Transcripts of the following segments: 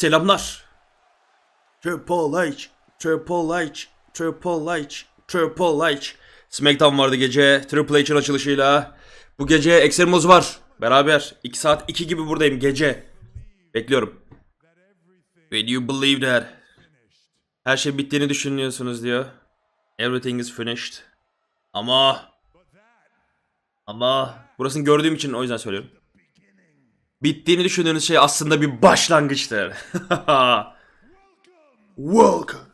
selamlar. Triple H, Triple H, Triple H, Triple H. SmackDown vardı gece Triple H'in açılışıyla. Bu gece Extremos var. Beraber 2 saat 2 gibi buradayım gece. Bekliyorum. When you believe that. Her şey bittiğini düşünüyorsunuz diyor. Everything is finished. Ama ama burasını gördüğüm için o yüzden söylüyorum. Bittiğini düşündüğünüz şey aslında bir başlangıçtır. Welcome.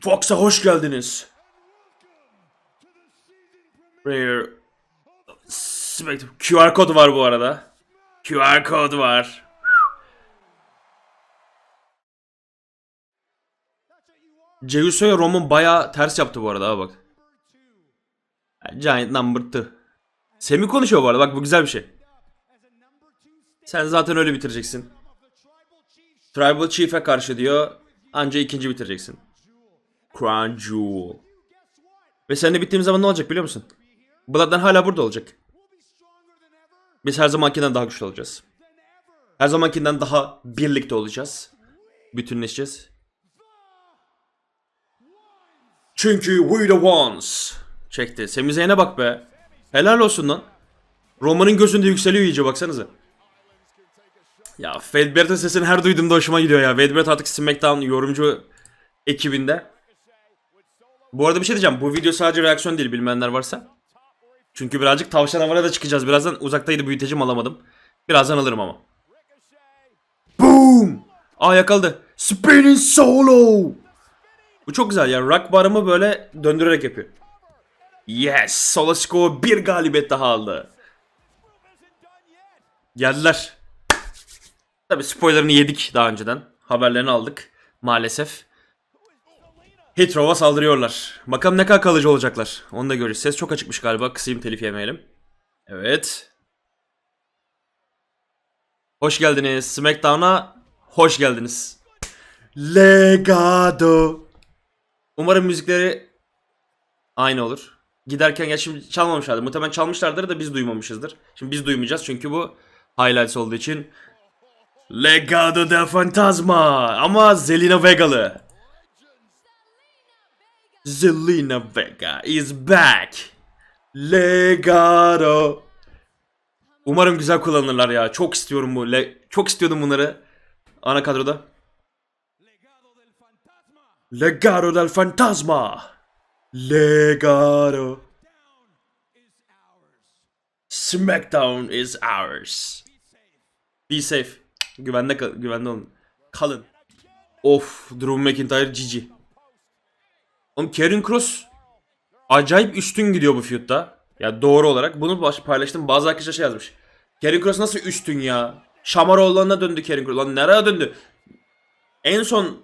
Fox'a hoş geldiniz. Rare. QR kod var bu arada. QR kod var. Ceuso'ya Roman baya ters yaptı bu arada bak. Giant number two. Semi konuşuyor bu arada bak bu güzel bir şey. Sen zaten öyle bitireceksin. Tribal Chief'e karşı diyor. Anca ikinci bitireceksin. Crown Jewel. Ve seninle bittiğimiz zaman ne olacak biliyor musun? Bloodline hala burada olacak. Biz her zamankinden daha güçlü olacağız. Her zamankinden daha birlikte olacağız. Bütünleşeceğiz. Çünkü we the ones. Çekti. Sami Zayn'e bak be. Helal olsun lan. Roman'ın gözünde yükseliyor iyice baksanıza. Ya Fedbert'in sesini her duyduğumda hoşuma gidiyor ya. Fedbert artık SmackDown yorumcu ekibinde. Bu arada bir şey diyeceğim. Bu video sadece reaksiyon değil bilmeyenler varsa. Çünkü birazcık tavşan havana da çıkacağız. Birazdan uzaktaydı büyütecim alamadım. Birazdan alırım ama. Boom! Aa yakaladı. Spinning solo! Bu çok güzel ya. Rock barımı böyle döndürerek yapıyor. Yes! Solo Sikoa bir galibiyet daha aldı. Geldiler. Tabi spoilerını yedik daha önceden. Haberlerini aldık. Maalesef. Hitrov'a saldırıyorlar. Bakalım ne kadar kalıcı olacaklar. Onu da göreceğiz. Ses çok açıkmış galiba. Kısayım telif yemeyelim. Evet. Hoş geldiniz. SmackDown'a hoş geldiniz. Legado. Umarım müzikleri aynı olur. Giderken ya şimdi çalmamışlardır. Muhtemelen çalmışlardır da biz duymamışızdır. Şimdi biz duymayacağız çünkü bu highlights olduğu için. Legado del Fantasma ama Zelina Vega'lı. Zelina Vega is back. Legado. Umarım güzel kullanırlar ya. Çok istiyorum bu. Le- çok istiyordum bunları. Ana kadroda. Legado del Fantasma. Legado. Smackdown is ours. Be safe. Güvende kal güvende olun. Kalın. Of, Drew McIntyre GG. Oğlum Karen Cross acayip üstün gidiyor bu feud'da. Ya doğru olarak bunu paylaştım. Bazı arkadaşlar şey yazmış. Karen Cross nasıl üstün ya? Şamaroğullarına döndü Karen Cross. Lan nereye döndü? En son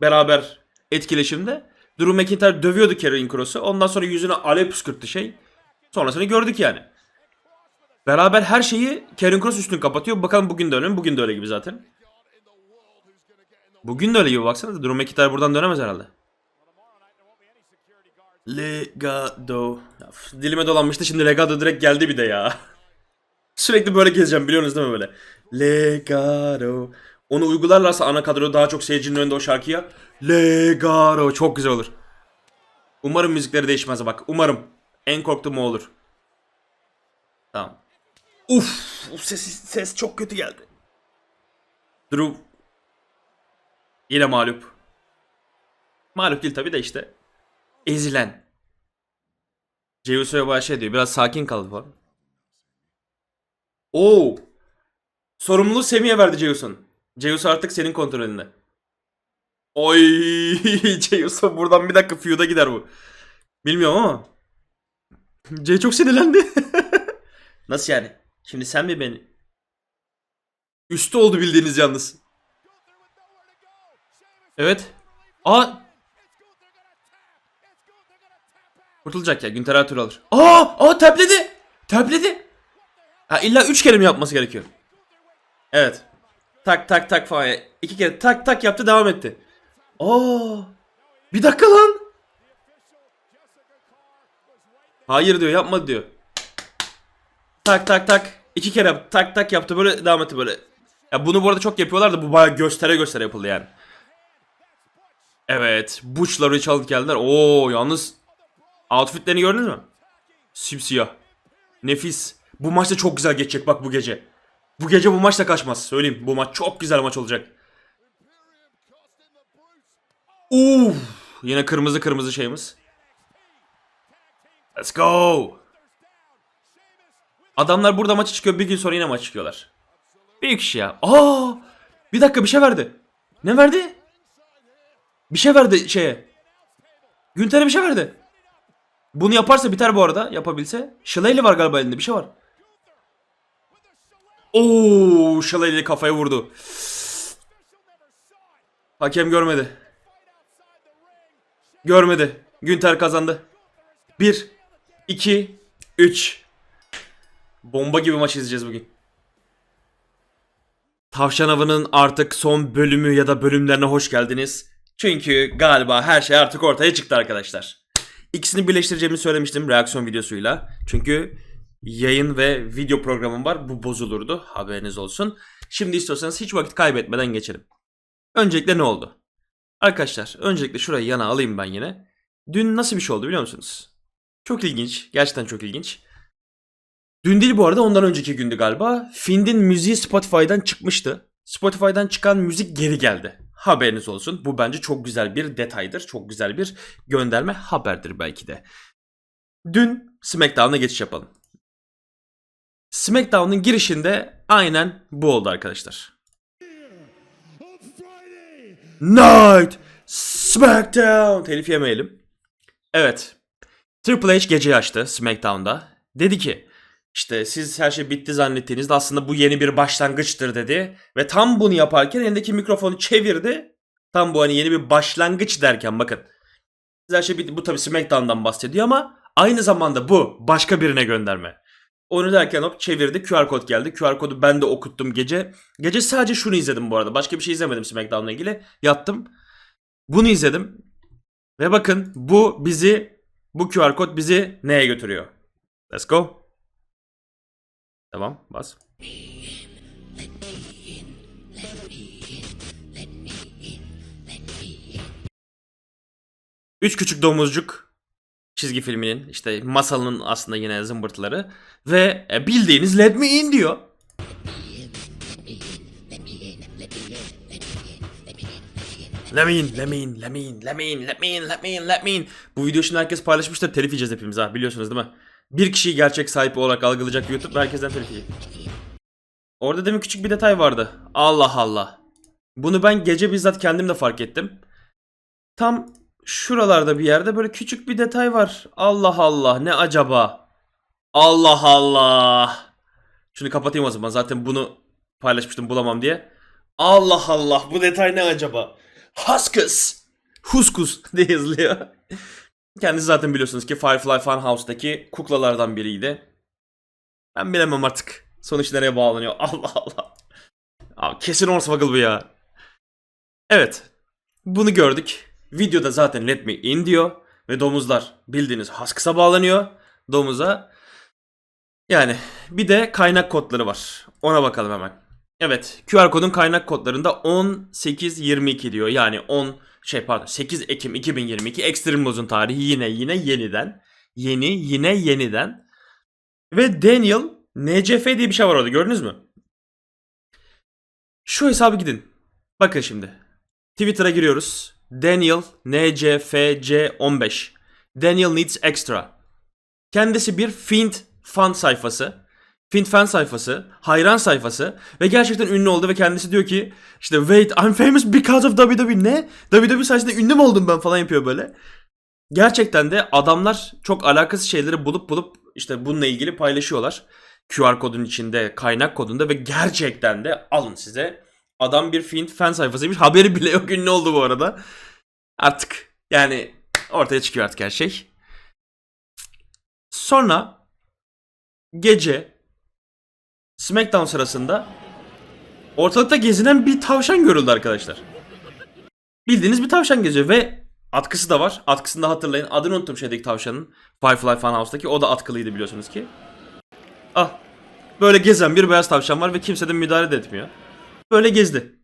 beraber etkileşimde Drew McIntyre dövüyordu Karen Cross'u. Ondan sonra yüzüne alev püskürttü şey. Sonrasını gördük yani. Beraber her şeyi Karen Cross üstün kapatıyor. Bakalım bugün de öyle mi? Bugün de öyle gibi zaten. Bugün de öyle gibi baksana. Drew McIntyre buradan dönemez herhalde. Legado. Dilime dolanmıştı şimdi Legado direkt geldi bir de ya. Sürekli böyle gezeceğim biliyorsunuz değil mi böyle? Legado. Onu uygularlarsa ana kadro daha çok seyircinin önünde o şarkıya. Legado. Çok güzel olur. Umarım müzikleri değişmez bak. Umarım. En korktuğum o olur. Tamam. Uf, ses, ses çok kötü geldi. Drew yine mağlup. Mağlup değil tabi de işte. Ezilen. Ceyuso'ya bayağı şey diyor. Biraz sakin kaldı falan. Oo. Sorumluluğu Semih'e verdi Ceyuso'nun. Ceyuso artık senin kontrolünde. Oy Ceyuso buradan bir dakika feud'a gider bu. Bilmiyorum ama. Cey çok sinirlendi. Nasıl yani? Şimdi sen mi beni? Üstü oldu bildiğiniz yalnız. Evet. Aa. Kurtulacak ya. Günter türlü alır. Aa! Aa tapledi. Tapledi. Ha illa 3 kere mi yapması gerekiyor? Evet. Tak tak tak falan. ya. İki kere tak tak yaptı devam etti. Aa! Bir dakika lan. Hayır diyor yapma diyor. Tak tak tak. İki kere tak tak yaptı böyle devam etti böyle. Ya bunu bu arada çok yapıyorlar da bu bayağı göstere göstere yapıldı yani. Evet. Butch'la çalıp geldiler. Oo yalnız outfitlerini gördünüz mü? Simsiyah. Nefis. Bu maç da çok güzel geçecek bak bu gece. Bu gece bu maç da kaçmaz. Söyleyeyim. Bu maç çok güzel maç olacak. Uf. Yine kırmızı kırmızı şeyimiz. Let's go. Adamlar burada maça çıkıyor. Bir gün sonra yine maç çıkıyorlar. Büyük iş ya. Aa! Bir dakika bir şey verdi. Ne verdi? Bir şey verdi şeye. Günter'e bir şey verdi. Bunu yaparsa biter bu arada. Yapabilse. Shillelagh var galiba elinde. Bir şey var. Oo, Shillelagh kafaya vurdu. Hakem görmedi. Görmedi. Günter kazandı. 1 2 3 Bomba gibi maç izleyeceğiz bugün. Tavşan Avı'nın artık son bölümü ya da bölümlerine hoş geldiniz. Çünkü galiba her şey artık ortaya çıktı arkadaşlar. İkisini birleştireceğimi söylemiştim reaksiyon videosuyla. Çünkü yayın ve video programım var. Bu bozulurdu. Haberiniz olsun. Şimdi istiyorsanız hiç vakit kaybetmeden geçelim. Öncelikle ne oldu? Arkadaşlar öncelikle şurayı yana alayım ben yine. Dün nasıl bir şey oldu biliyor musunuz? Çok ilginç. Gerçekten çok ilginç. Dün değil bu arada ondan önceki gündü galiba. Find'in müziği Spotify'dan çıkmıştı. Spotify'dan çıkan müzik geri geldi. Haberiniz olsun. Bu bence çok güzel bir detaydır. Çok güzel bir gönderme haberdir belki de. Dün SmackDown'a geçiş yapalım. SmackDown'un girişinde aynen bu oldu arkadaşlar. Night SmackDown telif yemeyelim. Evet. Triple H geceyi açtı SmackDown'da. Dedi ki işte siz her şey bitti zannettiğinizde aslında bu yeni bir başlangıçtır dedi. Ve tam bunu yaparken elindeki mikrofonu çevirdi. Tam bu hani yeni bir başlangıç derken bakın. Her şey bitti. Bu tabii SmackDown'dan bahsediyor ama aynı zamanda bu başka birine gönderme. Onu derken hop çevirdi. QR kod geldi. QR kodu ben de okuttum gece. Gece sadece şunu izledim bu arada. Başka bir şey izlemedim SmackDown'la ilgili. Yattım. Bunu izledim. Ve bakın bu bizi bu QR kod bizi neye götürüyor? Let's go. Tamam bas. Üç küçük domuzcuk çizgi filminin işte masalının aslında yine zımbırtıları ve e, bildiğiniz Let Me In diyor. Let me in, let me in, let me in, let me in, let me in, let me in, let me in. Bu videoyu şimdi herkes paylaşmıştır. Telif yiyeceğiz hepimiz ha biliyorsunuz değil mi? Bir kişiyi gerçek sahibi olarak algılayacak YouTube ve herkesten. Orada demin küçük bir detay vardı. Allah Allah. Bunu ben gece bizzat kendim de fark ettim. Tam şuralarda bir yerde böyle küçük bir detay var. Allah Allah ne acaba? Allah Allah. Şunu kapatayım o zaman. Zaten bunu paylaşmıştım bulamam diye. Allah Allah bu detay ne acaba? Huskus. Huskus diye yazılıyor. Kendisi zaten biliyorsunuz ki Firefly Funhouse'daki kuklalardan biriydi. Ben bilemem artık. Sonuç nereye bağlanıyor? Allah Allah. Abi kesin Hornswoggle bu ya. Evet. Bunu gördük. Videoda zaten let me in diyor. Ve domuzlar bildiğiniz Huskus'a bağlanıyor. Domuza. Yani bir de kaynak kodları var. Ona bakalım hemen. Evet QR kodun kaynak kodlarında 1822 diyor. Yani 10 şey pardon 8 Ekim 2022 Extreme Laws'un tarihi yine yine yeniden. Yeni yine yeniden. Ve Daniel NCF diye bir şey var orada gördünüz mü? Şu hesabı gidin. Bakın şimdi. Twitter'a giriyoruz. Daniel NCFC15. Daniel Needs Extra. Kendisi bir Fiend fan sayfası. Fiend fan sayfası, hayran sayfası ve gerçekten ünlü oldu ve kendisi diyor ki işte wait I'm famous because of WWE ne? WWE sayesinde ünlü mü oldum ben falan yapıyor böyle. Gerçekten de adamlar çok alakasız şeyleri bulup bulup işte bununla ilgili paylaşıyorlar. QR kodun içinde, kaynak kodunda ve gerçekten de alın size. Adam bir Fiend fan sayfasıymış. Haberi bile yok ünlü oldu bu arada. Artık yani ortaya çıkıyor artık her şey. Sonra gece SmackDown sırasında ortalıkta gezinen bir tavşan görüldü arkadaşlar. Bildiğiniz bir tavşan geziyor ve atkısı da var. Atkısını da hatırlayın. Adını unuttum şeydeki tavşanın. Firefly Funhouse'daki. O da atkılıydı biliyorsunuz ki. Ah. Böyle gezen bir beyaz tavşan var ve kimse de müdahale de etmiyor. böyle gezdi.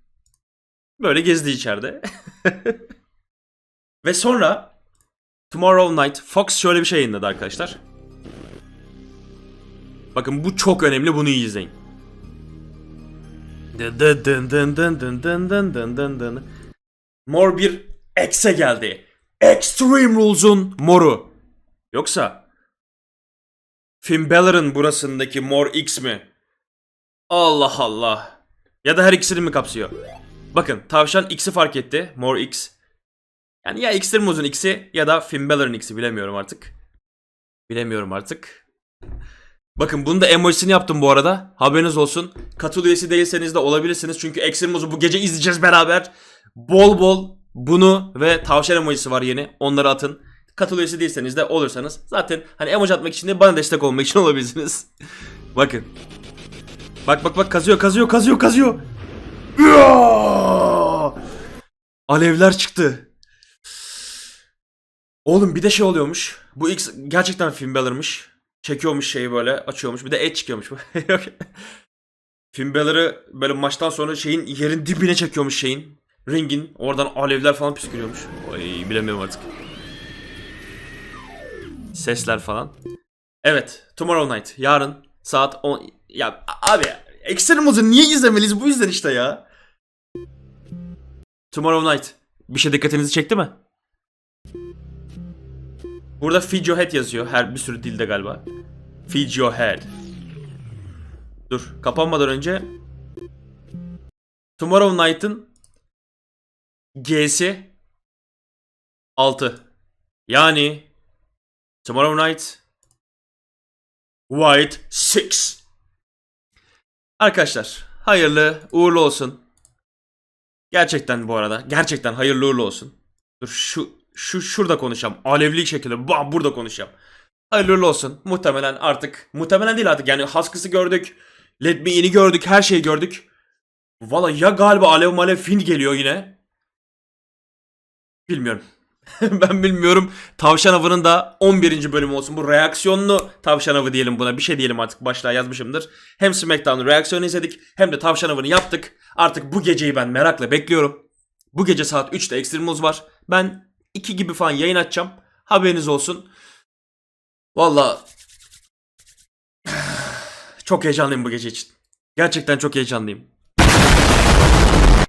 Böyle gezdi içeride. Ve sonra Tomorrow Night Fox şöyle bir şey yayınladı arkadaşlar. Bakın bu çok önemli bunu iyi izleyin. Mor bir X'e geldi. Extreme Rules'un moru. Yoksa Finn Balor'ın burasındaki mor X mi? Allah Allah. Ya da her ikisini mi kapsıyor? Bakın tavşan X'i fark etti. Mor X. Yani ya Extreme Rules'un X'i ya da Finn Balor'ın X'i bilemiyorum artık. Bilemiyorum artık. Bakın bunu da emojisini yaptım bu arada. Haberiniz olsun. Katıl üyesi değilseniz de olabilirsiniz. Çünkü Rules'u bu gece izleyeceğiz beraber. Bol bol bunu ve tavşan emojisi var yeni. Onları atın. Katıl üyesi değilseniz de olursanız. Zaten hani emoji atmak için de bana destek olmak için olabilirsiniz. Bakın. Bak bak bak kazıyor kazıyor kazıyor kazıyor. Alevler çıktı. Oğlum bir de şey oluyormuş. Bu X gerçekten film Balor'mış. Çekiyormuş şeyi böyle açıyormuş. Bir de et çıkıyormuş. Finn Balor'ı böyle maçtan sonra şeyin yerin dibine çekiyormuş şeyin. Ringin. Oradan alevler falan püskürüyormuş. Ay bilemiyorum artık. Sesler falan. Evet. Tomorrow Night. Yarın saat 10. Ya abi Extreme'ı niye izlemeliyiz? Bu yüzden işte ya. Tomorrow Night. Bir şey dikkatinizi çekti mi? Burada feed your head yazıyor. Her bir sürü dilde galiba. Feed your head. Dur. Kapanmadan önce Tomorrow Night'ın G'si 6. Yani Tomorrow Night White 6. Arkadaşlar hayırlı uğurlu olsun. Gerçekten bu arada gerçekten hayırlı uğurlu olsun. Dur şu şu şurada konuşacağım. Alevli şekilde bam burada konuşacağım. Hayırlı olsun. Muhtemelen artık muhtemelen değil artık yani Huskis'ı gördük. Let Me In'i gördük. Her şeyi gördük. Valla ya galiba Alev Malev Fin geliyor yine. Bilmiyorum. ben bilmiyorum. Tavşan Avı'nın da 11. bölümü olsun. Bu reaksiyonlu Tavşan Avı diyelim buna. Bir şey diyelim artık. Başlığa yazmışımdır. Hem SmackDown'un reaksiyonu izledik. Hem de Tavşan Avı'nı yaptık. Artık bu geceyi ben merakla bekliyorum. Bu gece saat 3'te Extreme Rules var. Ben 2 gibi falan yayın açacağım. Haberiniz olsun. Valla çok heyecanlıyım bu gece için. Gerçekten çok heyecanlıyım.